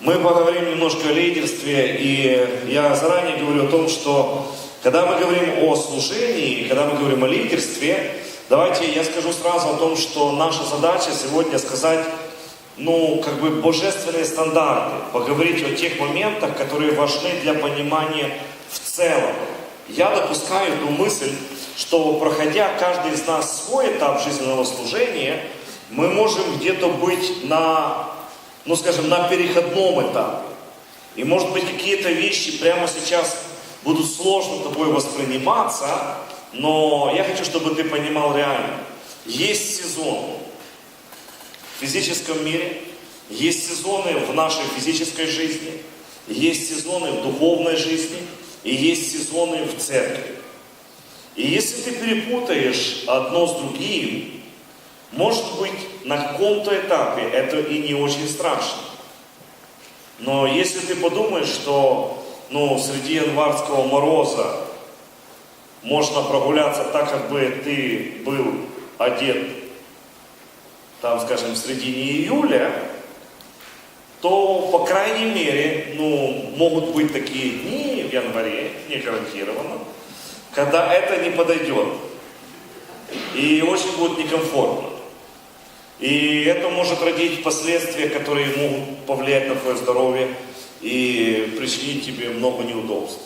Мы поговорим немножко о лидерстве, и я заранее говорю о том, что когда мы говорим о служении, когда мы говорим о лидерстве, давайте я скажу сразу о том, что наша задача сегодня сказать, ну, как бы божественные стандарты, поговорить о тех моментах, которые важны для понимания в целом. Я допускаю эту мысль, что проходя каждый из нас свой этап жизненного служения, мы можем где-то быть на ну скажем, на переходном этапе. И может быть какие-то вещи прямо сейчас будут сложно тобой восприниматься, но я хочу, чтобы ты понимал реально. Есть сезон в физическом мире, есть сезоны в нашей физической жизни, есть сезоны в духовной жизни, и есть сезоны в церкви. И если ты перепутаешь одно с другим, может быть, на каком-то этапе это и не очень страшно. Но если ты подумаешь, что ну, среди январского мороза можно прогуляться так, как бы ты был одет, там, скажем, в середине июля, то, по крайней мере, ну, могут быть такие дни в январе, не гарантированно, когда это не подойдет. И очень будет некомфортно. И это может родить последствия, которые могут повлиять на твое здоровье и причинить тебе много неудобств.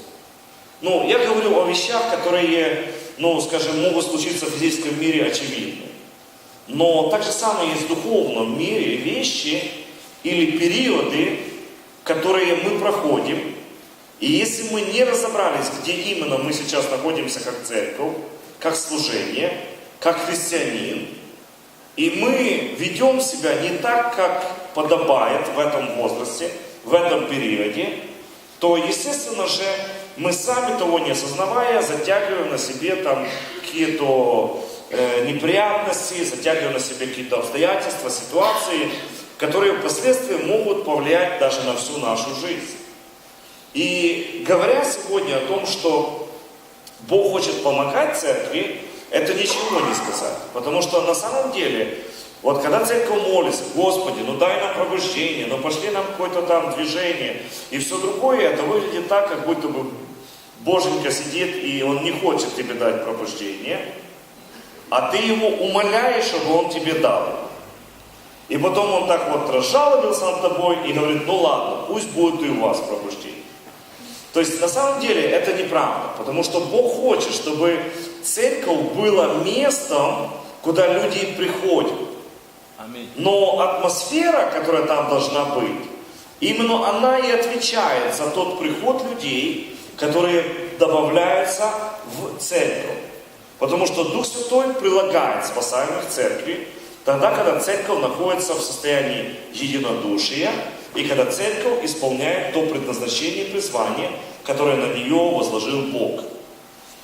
Ну, я говорю о вещах, которые, ну, скажем, могут случиться в физическом мире очевидно. Но так же самое есть в духовном мире вещи или периоды, которые мы проходим. И если мы не разобрались, где именно мы сейчас находимся как церковь, как служение, как христианин, и мы ведем себя не так, как подобает в этом возрасте, в этом периоде, то, естественно же, мы сами того не осознавая, затягиваем на себе там какие-то э, неприятности, затягиваем на себе какие-то обстоятельства, ситуации, которые впоследствии могут повлиять даже на всю нашу жизнь. И говоря сегодня о том, что Бог хочет помогать церкви, это ничего не сказать. Потому что на самом деле, вот когда церковь молится, Господи, ну дай нам пробуждение, ну пошли нам какое-то там движение, и все другое, это выглядит так, как будто бы Боженька сидит, и он не хочет тебе дать пробуждение, а ты его умоляешь, чтобы он тебе дал. И потом он так вот разжалобился над тобой и говорит, ну ладно, пусть будет и у вас пробуждение. То есть на самом деле это неправда, потому что Бог хочет, чтобы церковь была местом, куда люди приходят. Но атмосфера, которая там должна быть, именно она и отвечает за тот приход людей, которые добавляются в церковь. Потому что Дух Святой прилагает спасаемых церкви, тогда, когда церковь находится в состоянии единодушия, и когда церковь исполняет то предназначение и призвание, которое на нее возложил Бог.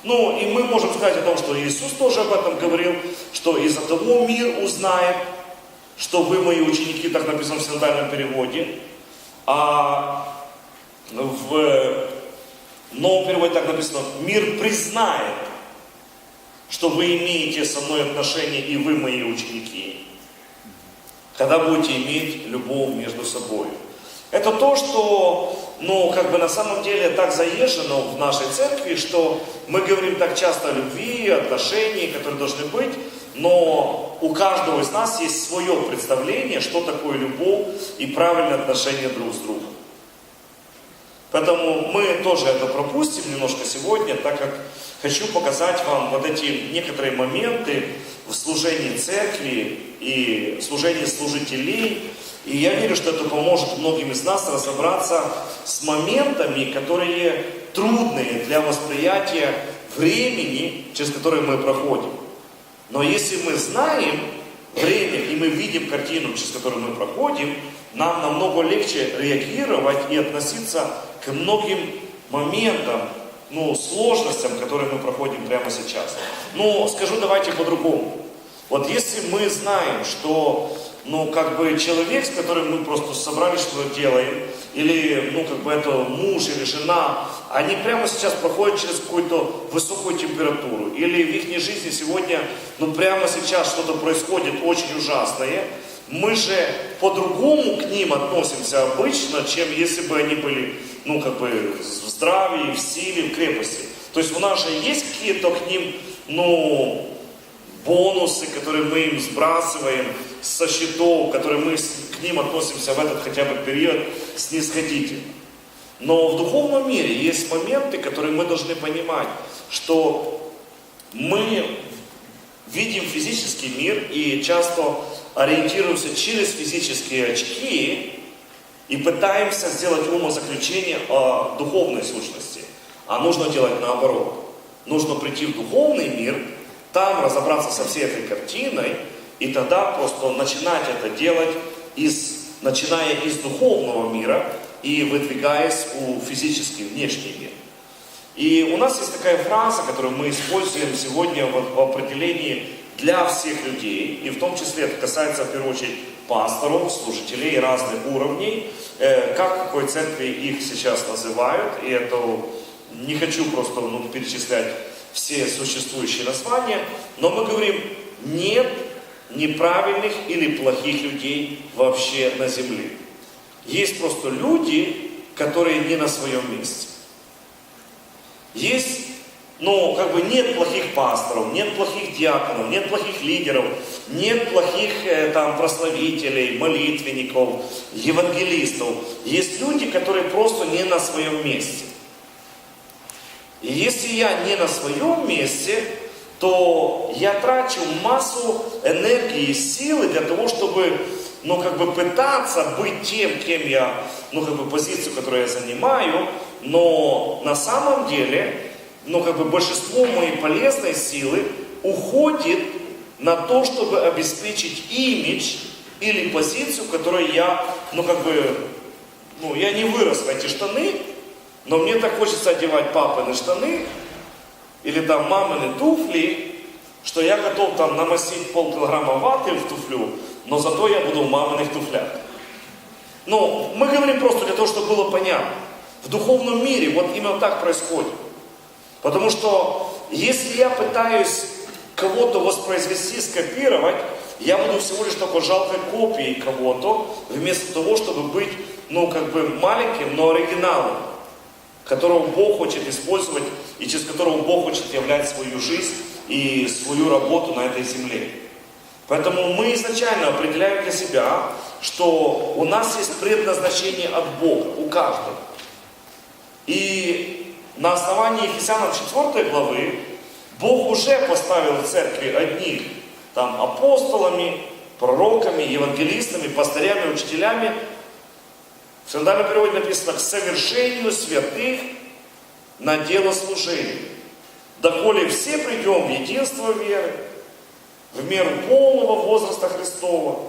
Ну, и мы можем сказать о том, что Иисус тоже об этом говорил, что из-за того мир узнает, что вы мои ученики, так написано в синодальном переводе, а в новом переводе так написано, мир признает, что вы имеете со мной отношения, и вы мои ученики, когда будете иметь любовь между собой. Это то, что, ну, как бы на самом деле так заезжено в нашей церкви, что мы говорим так часто о любви, отношениях, которые должны быть, но у каждого из нас есть свое представление, что такое любовь и правильное отношение друг с другом. Поэтому мы тоже это пропустим немножко сегодня, так как хочу показать вам вот эти некоторые моменты в служении церкви и служении служителей, и я верю, что это поможет многим из нас разобраться с моментами, которые трудные для восприятия времени, через которое мы проходим. Но если мы знаем время и мы видим картину, через которую мы проходим, нам намного легче реагировать и относиться к многим моментам, ну, сложностям, которые мы проходим прямо сейчас. Но скажу давайте по-другому. Вот если мы знаем, что ну, как бы человек, с которым мы просто собрались, что делаем, или, ну, как бы это муж или жена, они прямо сейчас проходят через какую-то высокую температуру, или в их жизни сегодня, ну, прямо сейчас что-то происходит очень ужасное, мы же по-другому к ним относимся обычно, чем если бы они были, ну, как бы, в здравии, в силе, в крепости. То есть у нас же есть какие-то к ним, ну, бонусы, которые мы им сбрасываем со счетов, которые мы к ним относимся в этот хотя бы период снисходительно. Но в духовном мире есть моменты, которые мы должны понимать, что мы видим физический мир и часто ориентируемся через физические очки и пытаемся сделать умозаключение о духовной сущности. А нужно делать наоборот. Нужно прийти в духовный мир, там разобраться со всей этой картиной, и тогда просто начинать это делать, из, начиная из духовного мира и выдвигаясь у физический внешний мир. И у нас есть такая фраза, которую мы используем сегодня в, определении для всех людей, и в том числе это касается в первую очередь пасторов, служителей разных уровней, э, как в какой церкви их сейчас называют, и это не хочу просто ну, перечислять все существующие названия, но мы говорим, нет неправильных или плохих людей вообще на земле. Есть просто люди, которые не на своем месте. Есть, ну, как бы нет плохих пасторов, нет плохих диаконов, нет плохих лидеров, нет плохих э, там прославителей, молитвенников, евангелистов. Есть люди, которые просто не на своем месте. И если я не на своем месте, то я трачу массу энергии и силы для того, чтобы, ну, как бы пытаться быть тем, кем я, ну, как бы позицию, которую я занимаю, но на самом деле, ну, как бы большинство моей полезной силы уходит на то, чтобы обеспечить имидж или позицию, которую я, ну, как бы, ну, я не вырос в эти штаны, но мне так хочется одевать папины штаны или там мамины туфли, что я готов там намастить полкилограмма ваты в туфлю, но зато я буду в маминых туфлях. Но мы говорим просто для того, чтобы было понятно. В духовном мире вот именно так происходит. Потому что если я пытаюсь кого-то воспроизвести, скопировать, я буду всего лишь только жалкой копией кого-то, вместо того, чтобы быть, ну, как бы маленьким, но оригиналом которого Бог хочет использовать и через которого Бог хочет являть свою жизнь и свою работу на этой земле. Поэтому мы изначально определяем для себя, что у нас есть предназначение от Бога, у каждого. И на основании Ефесянам 4 главы Бог уже поставил в церкви одних там апостолами, пророками, евангелистами, пастырями, учителями, в синодальном переводе написано «к совершению святых на дело служения». Доколе все придем в единство веры, в меру полного возраста Христова.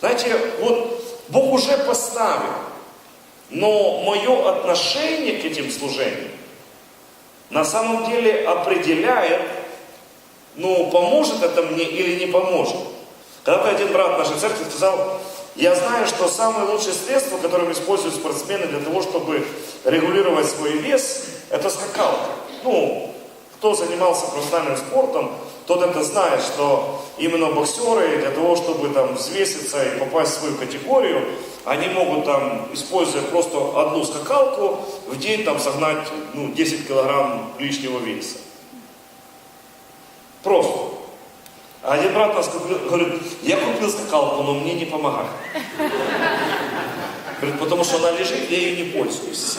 Знаете, вот Бог уже поставил, но мое отношение к этим служениям на самом деле определяет, ну, поможет это мне или не поможет. Когда-то один брат нашей церкви сказал, я знаю, что самое лучшее средство, которым используют спортсмены для того, чтобы регулировать свой вес, это скакалка. Ну, кто занимался профессиональным спортом, тот это знает, что именно боксеры для того, чтобы там взвеситься и попасть в свою категорию, они могут там, используя просто одну скакалку, в день там согнать ну, 10 килограмм лишнего веса. Просто. А один брат нас говорит, я купил скакалку, но мне не помогает. Говорит, потому что она лежит, я ее не пользуюсь.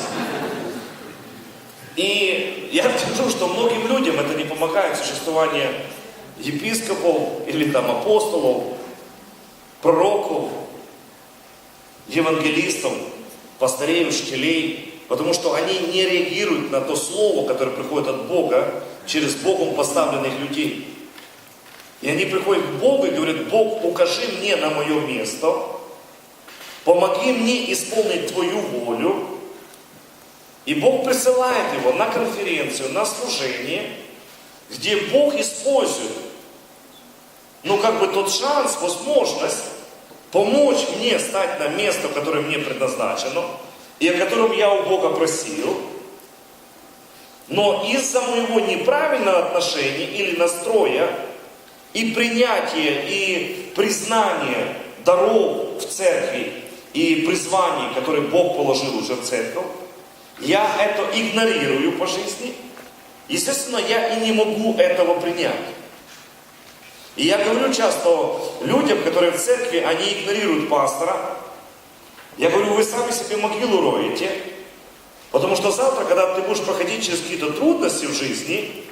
И я скажу, что многим людям это не помогает существование епископов или там апостолов, пророков, евангелистов, пастырей, учителей, потому что они не реагируют на то слово, которое приходит от Бога через Богом поставленных людей. И они приходят к Богу и говорят, Бог, укажи мне на мое место, помоги мне исполнить Твою волю. И Бог присылает его на конференцию, на служение, где Бог использует, ну как бы тот шанс, возможность помочь мне стать на место, которое мне предназначено, и о котором я у Бога просил, но из-за моего неправильного отношения или настроя и принятие, и признание даров в церкви и призваний, которые Бог положил уже в церковь, я это игнорирую по жизни, естественно, я и не могу этого принять. И я говорю часто людям, которые в церкви, они игнорируют пастора. Я говорю, вы сами себе могилу роете, потому что завтра, когда ты будешь проходить через какие-то трудности в жизни,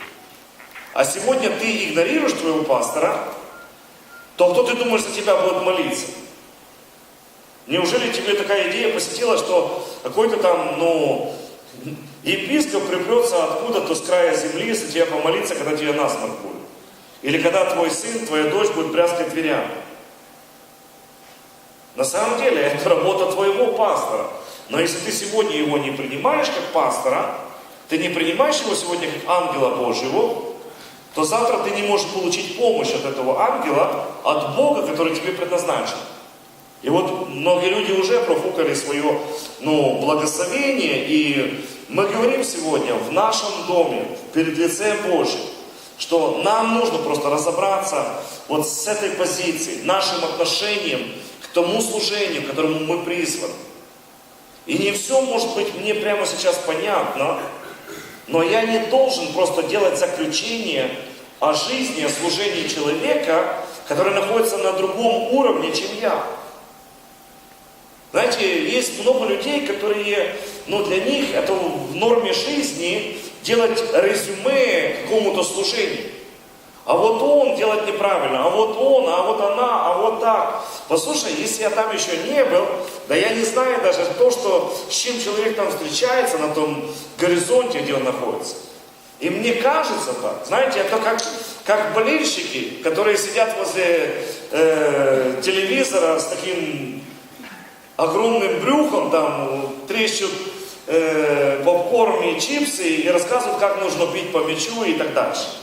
а сегодня ты игнорируешь твоего пастора, то кто ты думаешь за тебя будет молиться? Неужели тебе такая идея посетила, что какой-то там, ну, епископ припрется откуда-то с края земли за тебя помолиться, когда тебе насморк будет? Или когда твой сын, твоя дочь будет брязкать дверями? На самом деле, это работа твоего пастора. Но если ты сегодня его не принимаешь как пастора, ты не принимаешь его сегодня как ангела Божьего, то завтра ты не можешь получить помощь от этого ангела, от Бога, который тебе предназначен. И вот многие люди уже профукали свое ну, благословение, и мы говорим сегодня в нашем доме, перед лицем Божьим, что нам нужно просто разобраться вот с этой позицией, нашим отношением к тому служению, к которому мы призваны. И не все может быть мне прямо сейчас понятно, но я не должен просто делать заключение о жизни, о служении человека, который находится на другом уровне, чем я. Знаете, есть много людей, которые, ну, для них это в норме жизни делать резюме какому-то служению. А вот он делать неправильно, а вот он, а вот она, а вот так. Послушай, если я там еще не был, да я не знаю даже то, что, с чем человек там встречается на том горизонте, где он находится. И мне кажется так, знаете, это как, как болельщики, которые сидят возле э, телевизора с таким огромным брюхом, там трещут э, попкорн и чипсы и рассказывают, как нужно бить по мячу и так дальше.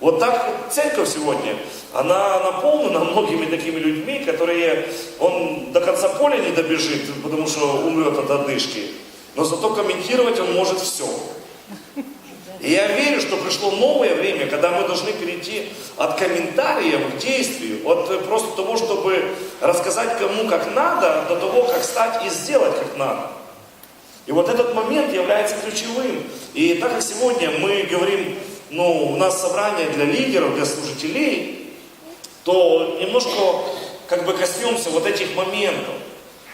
Вот так церковь сегодня, она наполнена многими такими людьми, которые, он до конца поля не добежит, потому что умрет от одышки, но зато комментировать он может все. И я верю, что пришло новое время, когда мы должны перейти от комментариев к действию, от просто того, чтобы рассказать кому как надо, до того, как стать и сделать как надо. И вот этот момент является ключевым. И так как сегодня мы говорим, ну, у нас собрание для лидеров, для служителей, то немножко как бы коснемся вот этих моментов.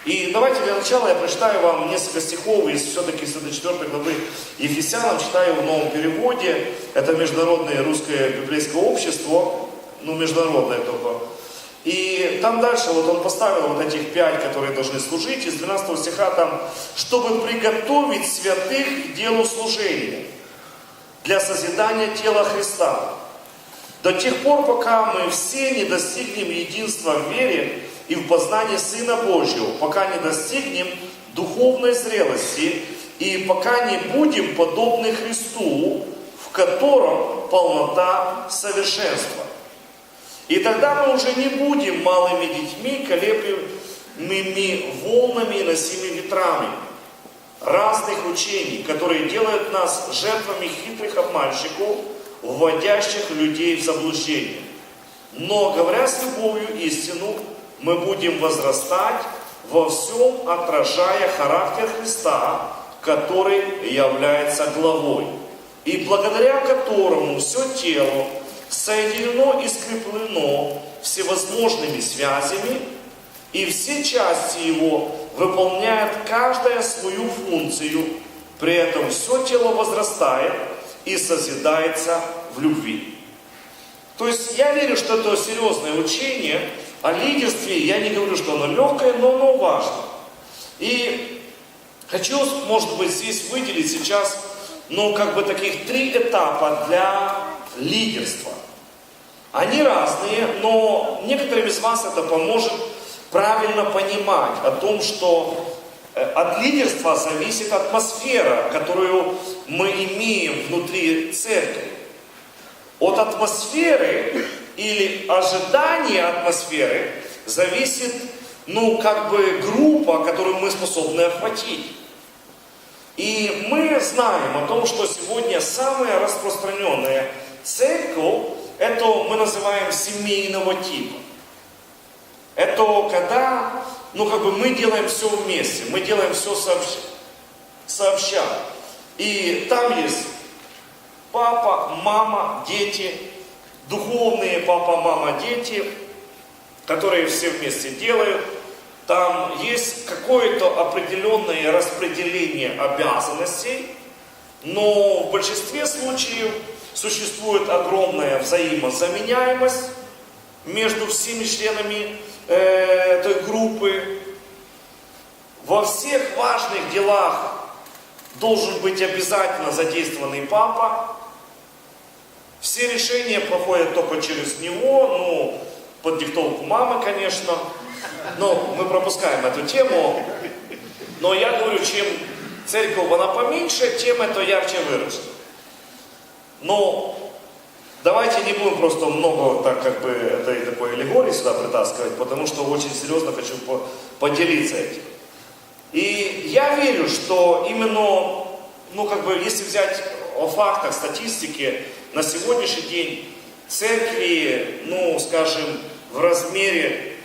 И давайте для начала я прочитаю вам несколько стихов из все-таки с этой 4 главы Ефесянам, читаю в новом переводе. Это Международное русское библейское общество, ну, международное только. И там дальше вот он поставил вот этих пять, которые должны служить, из 12 стиха там, чтобы приготовить святых к делу служения, для созидания тела Христа. До тех пор, пока мы все не достигнем единства в вере, и в познании Сына Божьего, пока не достигнем духовной зрелости и пока не будем подобны Христу, в котором полнота совершенства. И тогда мы уже не будем малыми детьми, колеблемыми волнами и носимыми ветрами разных учений, которые делают нас жертвами хитрых обманщиков, вводящих людей в заблуждение. Но, говоря с любовью истину, мы будем возрастать во всем, отражая характер Христа, который является главой, и благодаря которому все тело соединено и скреплено всевозможными связями, и все части его выполняют каждая свою функцию, при этом все тело возрастает и созидается в любви. То есть я верю, что это серьезное учение, о лидерстве я не говорю, что оно легкое, но оно важно. И хочу, может быть, здесь выделить сейчас, ну, как бы таких три этапа для лидерства. Они разные, но некоторым из вас это поможет правильно понимать о том, что э, от лидерства зависит атмосфера, которую мы имеем внутри церкви. От атмосферы или ожидание атмосферы зависит, ну, как бы группа, которую мы способны охватить. И мы знаем о том, что сегодня самая распространенная церковь, это мы называем семейного типа. Это когда, ну как бы мы делаем все вместе, мы делаем все сообща. сообща. И там есть папа, мама, дети, духовные папа, мама, дети, которые все вместе делают. Там есть какое-то определенное распределение обязанностей, но в большинстве случаев существует огромная взаимозаменяемость между всеми членами э, этой группы. Во всех важных делах должен быть обязательно задействованный папа. Все решения проходят только через него, ну, под диктовку мамы, конечно. Но мы пропускаем эту тему. Но я говорю, чем церковь она поменьше, тем это ярче выражено. Но давайте не будем просто много так как бы этой такой аллегории сюда притаскивать, потому что очень серьезно хочу поделиться этим. И я верю, что именно, ну как бы, если взять о фактах, статистике, на сегодняшний день церкви, ну скажем, в размере,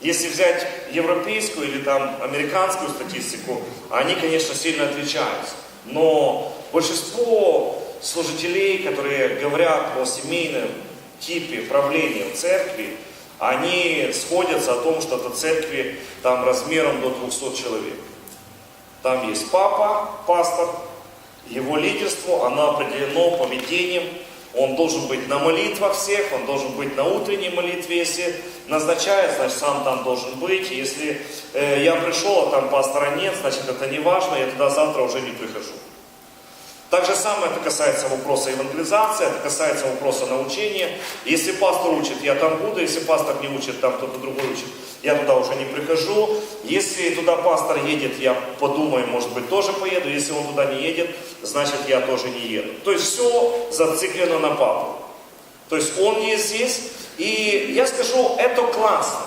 если взять европейскую или там американскую статистику, они, конечно, сильно отличаются. Но большинство служителей, которые говорят о семейном типе правления в церкви, они сходятся о том, что это церкви там размером до 200 человек. Там есть папа, пастор, его лидерство, оно определено поведением, он должен быть на молитвах всех, он должен быть на утренней молитве, если назначает, значит сам там должен быть. Если э, я пришел, а там пастора нет, значит это не важно, я туда завтра уже не прихожу. Так же самое это касается вопроса евангелизации, это касается вопроса научения. Если пастор учит, я там буду, если пастор не учит, там кто-то другой учит, я туда уже не прихожу. Если туда пастор едет, я подумаю, может быть, тоже поеду. Если он туда не едет, значит, я тоже не еду. То есть все зациклено на папу. То есть он не здесь. И я скажу, это классно.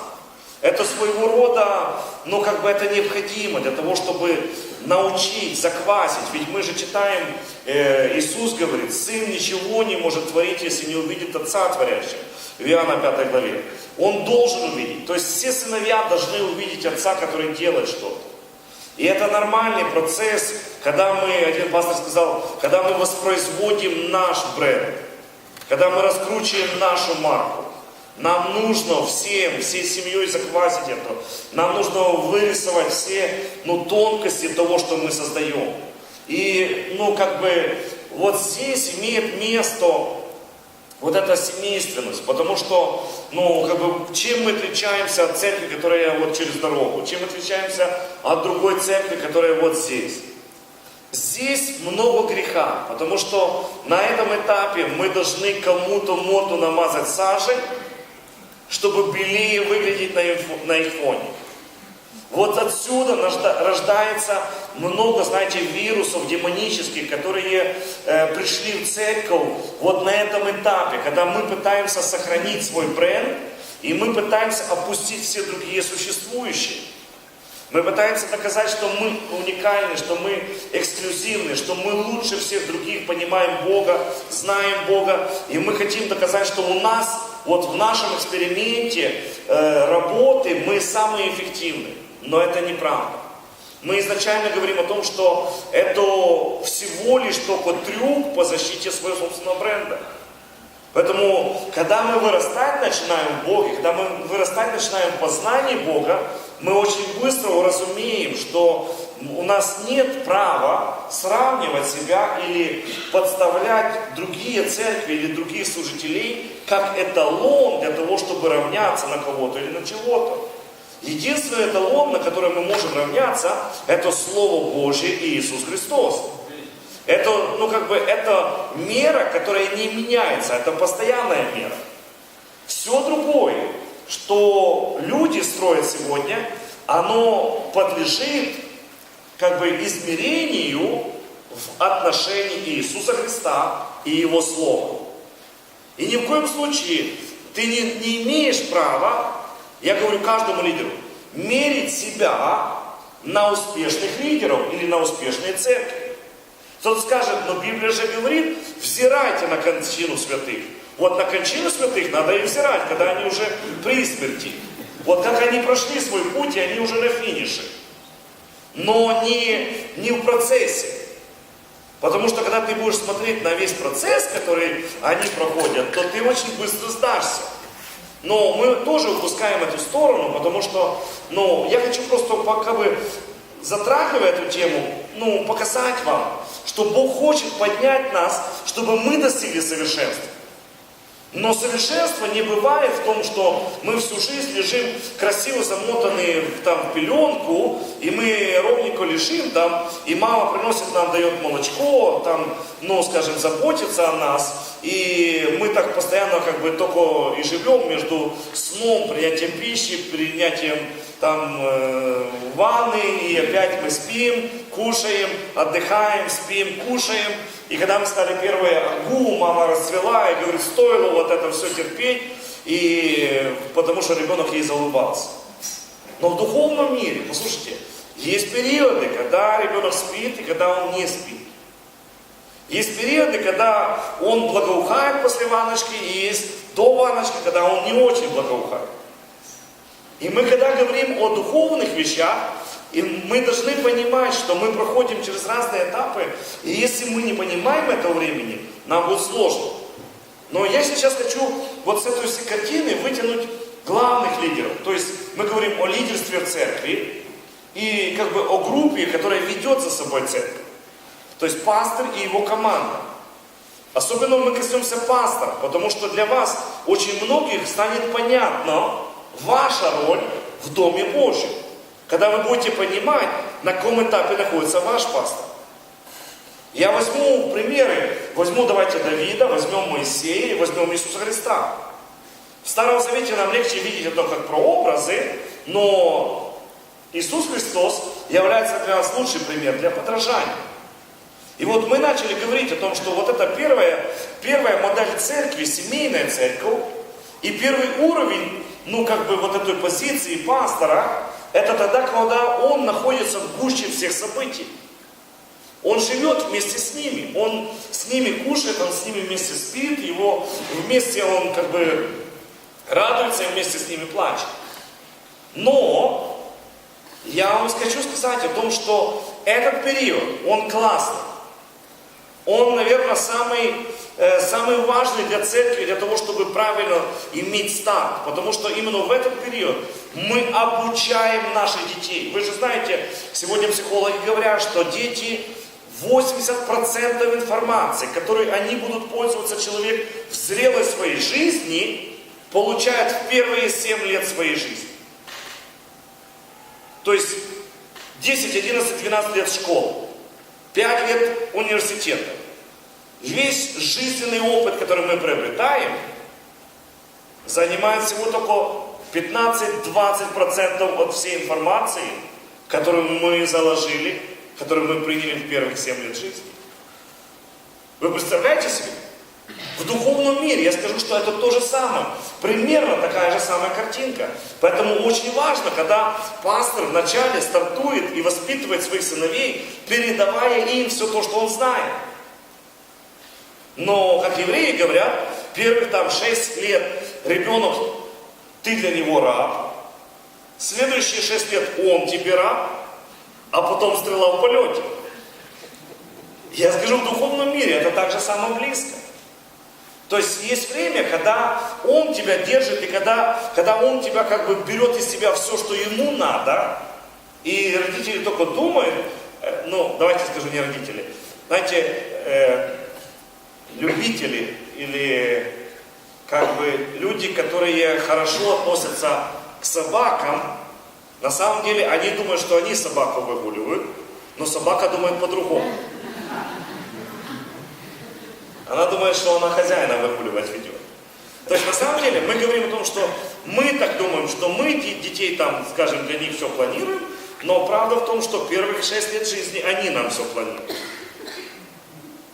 Это своего рода, ну как бы это необходимо для того, чтобы научить, заквасить. Ведь мы же читаем, э, Иисус говорит, Сын ничего не может творить, если не увидит Отца творящего. В Иоанна 5 главе. Он должен увидеть. То есть все сыновья должны увидеть Отца, который делает что-то. И это нормальный процесс, когда мы, один пастор сказал, когда мы воспроизводим наш бренд, когда мы раскручиваем нашу марку. Нам нужно всем, всей семьей заквасить это. Нам нужно вырисовать все ну, тонкости того, что мы создаем. И, ну, как бы, вот здесь имеет место вот эта семейственность, потому что, ну, как бы, чем мы отличаемся от церкви, которая вот через дорогу, чем отличаемся от другой церкви, которая вот здесь. Здесь много греха, потому что на этом этапе мы должны кому-то морду намазать сажей, чтобы белее выглядеть на, их, фоне. Вот отсюда рождается много, знаете, вирусов демонических, которые э, пришли в церковь вот на этом этапе, когда мы пытаемся сохранить свой бренд, и мы пытаемся опустить все другие существующие. Мы пытаемся доказать, что мы уникальны, что мы эксклюзивны, что мы лучше всех других понимаем Бога, знаем Бога. И мы хотим доказать, что у нас, вот в нашем эксперименте э, работы, мы самые эффективные. Но это неправда. Мы изначально говорим о том, что это всего лишь только трюк по защите своего собственного бренда. Поэтому, когда мы вырастать начинаем в Боге, когда мы вырастать начинаем в познании Бога, мы очень быстро уразумеем, что у нас нет права сравнивать себя или подставлять другие церкви или других служителей как эталон для того, чтобы равняться на кого-то или на чего-то. Единственный эталон, на который мы можем равняться, это Слово Божье и Иисус Христос. Это, ну как бы, это мера, которая не меняется, это постоянная мера. Все другое, что люди строят сегодня, оно подлежит как бы измерению в отношении Иисуса Христа и Его Слова. И ни в коем случае ты не, не имеешь права, я говорю каждому лидеру, мерить себя на успешных лидеров или на успешные церкви. Кто-то скажет, но Библия же говорит, взирайте на кончину святых. Вот на кончину святых надо их взирать, когда они уже при смерти. Вот как они прошли свой путь, и они уже на финише. Но не, не в процессе. Потому что когда ты будешь смотреть на весь процесс, который они проходят, то ты очень быстро сдашься. Но мы тоже упускаем эту сторону, потому что, ну, я хочу просто пока бы затрагивая эту тему, ну, показать вам, что Бог хочет поднять нас, чтобы мы достигли совершенства. Но совершенство не бывает в том, что мы всю жизнь лежим красиво замотанные там, в пеленку, и мы ровненько лежим там, и мама приносит нам, дает молочко, там, ну, скажем, заботится о нас, и мы так постоянно как бы только и живем между сном, принятием пищи, принятием там э, ванны, и опять мы спим, кушаем, отдыхаем, спим, кушаем, и когда мы стали первые агу, мама расцвела и говорит, стоило вот это все терпеть, и потому что ребенок ей заулыбался. Но в духовном мире, послушайте, есть периоды, когда ребенок спит и когда он не спит. Есть периоды, когда он благоухает после ванночки, и есть до ванночки, когда он не очень благоухает. И мы, когда говорим о духовных вещах, и мы должны понимать, что мы проходим через разные этапы, и если мы не понимаем этого времени, нам будет сложно. Но я сейчас хочу вот с этой всей картины вытянуть главных лидеров. То есть мы говорим о лидерстве в церкви и как бы о группе, которая ведет за собой церковь. То есть пастор и его команда. Особенно мы коснемся пастора, потому что для вас очень многих станет понятно ваша роль в Доме Божьем. Когда вы будете понимать, на каком этапе находится ваш пастор. Я возьму примеры, возьму давайте Давида, возьмем Моисея возьмем Иисуса Христа. В Старом Завете нам легче видеть это как прообразы, но Иисус Христос является для нас лучший пример для подражания. И вот мы начали говорить о том, что вот это первая, первая модель церкви, семейная церковь, и первый уровень, ну как бы вот этой позиции пастора, это тогда, когда он находится в гуще всех событий. Он живет вместе с ними, он с ними кушает, он с ними вместе спит, его вместе он как бы радуется и вместе с ними плачет. Но я вам хочу сказать о том, что этот период, он классный. Он, наверное, самый, э, самый важный для церкви, для того, чтобы правильно иметь старт. Потому что именно в этот период мы обучаем наших детей. Вы же знаете, сегодня психологи говорят, что дети 80% информации, которой они будут пользоваться человек в зрелой своей жизни, получают в первые 7 лет своей жизни. То есть 10, 11, 12 лет школы, 5 лет университета. Весь жизненный опыт, который мы приобретаем, занимает всего только 15-20% от всей информации, которую мы заложили, которую мы приняли в первых 7 лет жизни. Вы представляете себе? В духовном мире я скажу, что это то же самое. Примерно такая же самая картинка. Поэтому очень важно, когда пастор вначале стартует и воспитывает своих сыновей, передавая им все то, что он знает. Но, как евреи говорят, первых там 6 лет ребенок ты для него раб. Следующие шесть лет он тебе раб, а потом стрела в полете. Я скажу, в духовном мире это так же самое близко. То есть есть время, когда он тебя держит, и когда, когда он тебя как бы берет из себя все, что ему надо, и родители только думают, э, ну, давайте скажу, не родители, знаете, э, любители или как бы люди, которые хорошо относятся к собакам, на самом деле они думают, что они собаку выгуливают, но собака думает по-другому. Она думает, что она хозяина выгуливать ведет. То есть на самом деле мы говорим о том, что мы так думаем, что мы детей там, скажем, для них все планируем, но правда в том, что первых шесть лет жизни они нам все планируют.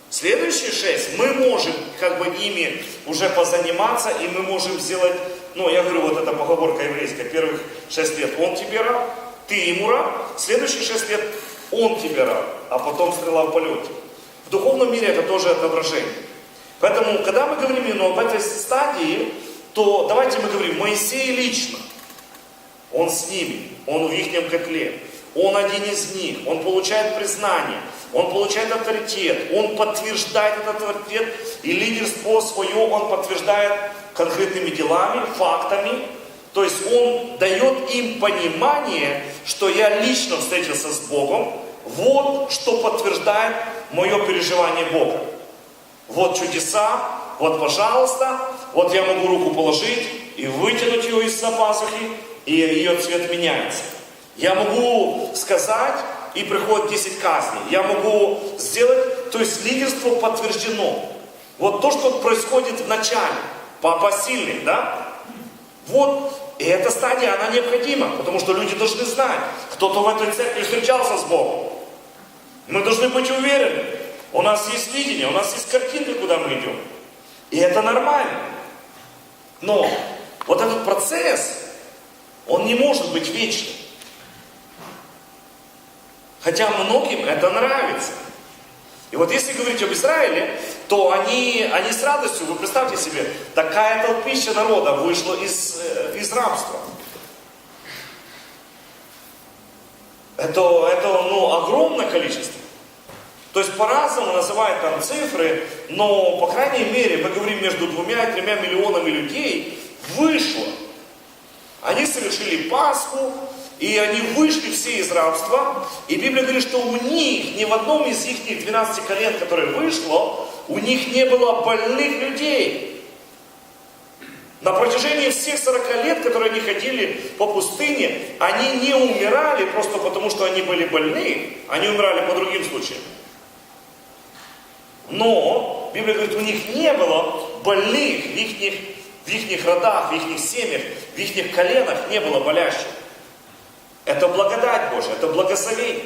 Следующие шесть мы можем как бы ими уже позаниматься, и мы можем сделать, ну, я говорю, вот эта поговорка еврейская, первых шесть лет он тебе раб, ты ему раб, следующие шесть лет он тебе раб, а потом стрела в полете. В духовном мире это тоже отображение. Поэтому, когда мы говорим именно об этой стадии, то давайте мы говорим Моисей лично. Он с ними, он в их котле. Он один из них, он получает признание, он получает авторитет, он подтверждает этот авторитет, и лидерство свое он подтверждает конкретными делами, фактами. То есть он дает им понимание, что я лично встретился с Богом, вот что подтверждает мое переживание Бога. Вот чудеса, вот пожалуйста, вот я могу руку положить и вытянуть ее из-за пазухи, и ее цвет меняется. Я могу сказать, и приходит 10 казней. Я могу сделать, то есть лидерство подтверждено. Вот то, что происходит в начале, папа сильный, да? Вот, и эта стадия, она необходима, потому что люди должны знать, кто-то в этой церкви встречался с Богом. Мы должны быть уверены, у нас есть видение, у нас есть картинка, куда мы идем. И это нормально. Но вот этот процесс, он не может быть вечным. Хотя многим это нравится. И вот если говорить об Израиле, то они, они с радостью, вы представьте себе, такая толпища народа вышла из, э, из рабства. Это, это ну, огромное количество. То есть по-разному называют там цифры, но, по крайней мере, мы говорим между двумя и тремя миллионами людей вышло. Они совершили Пасху, и они вышли все из рабства. И Библия говорит, что у них, ни в одном из их 12 колен, которое вышло, у них не было больных людей. На протяжении всех 40 лет, которые они ходили по пустыне, они не умирали просто потому, что они были больны. Они умирали по другим случаям. Но Библия говорит, у них не было больных в их, в их родах, в их семьях, в их коленах не было болящих. Это благодать Божья, это благословение.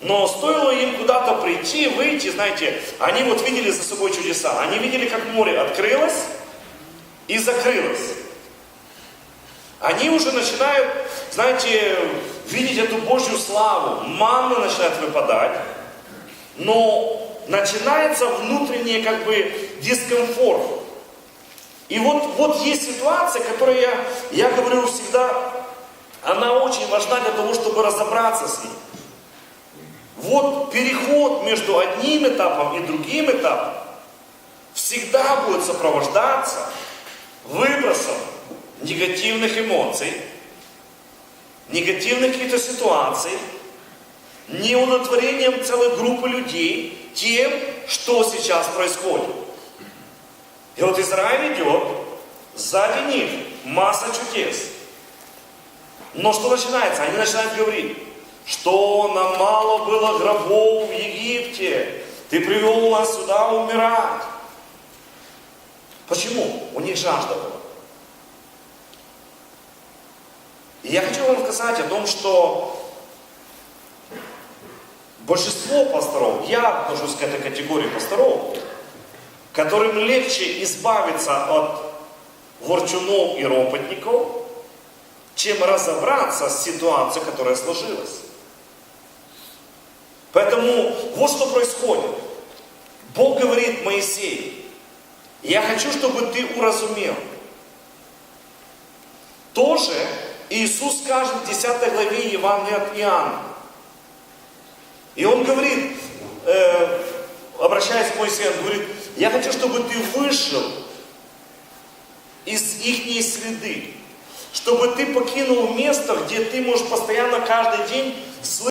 Но стоило им куда-то прийти, выйти, знаете, они вот видели за собой чудеса. Они видели, как море открылось и закрылось. Они уже начинают, знаете, видеть эту Божью славу. Манна начинает выпадать. Но начинается внутренний как бы дискомфорт. И вот, вот есть ситуация, которую я, я говорю всегда, она очень важна для того, чтобы разобраться с ней. Вот переход между одним этапом и другим этапом всегда будет сопровождаться выбросом негативных эмоций, негативных каких-то ситуаций, неудовлетворением целой группы людей тем, что сейчас происходит. И вот Израиль идет, сзади них масса чудес – но что начинается? Они начинают говорить, что нам мало было гробов в Египте. Ты привел нас сюда умирать. Почему? У них жажда была. И я хочу вам сказать о том, что большинство пасторов, я отношусь к этой категории пасторов, которым легче избавиться от ворчунов и ропотников, чем разобраться с ситуацией, которая сложилась. Поэтому вот что происходит. Бог говорит Моисей, я хочу, чтобы ты уразумел. Тоже Иисус скажет в 10 главе Евангелия от Иоанна. И он говорит, э, обращаясь к Моисею, он говорит, я хочу, чтобы ты вышел из их среды, чтобы ты покинул место, где ты можешь постоянно каждый день слышать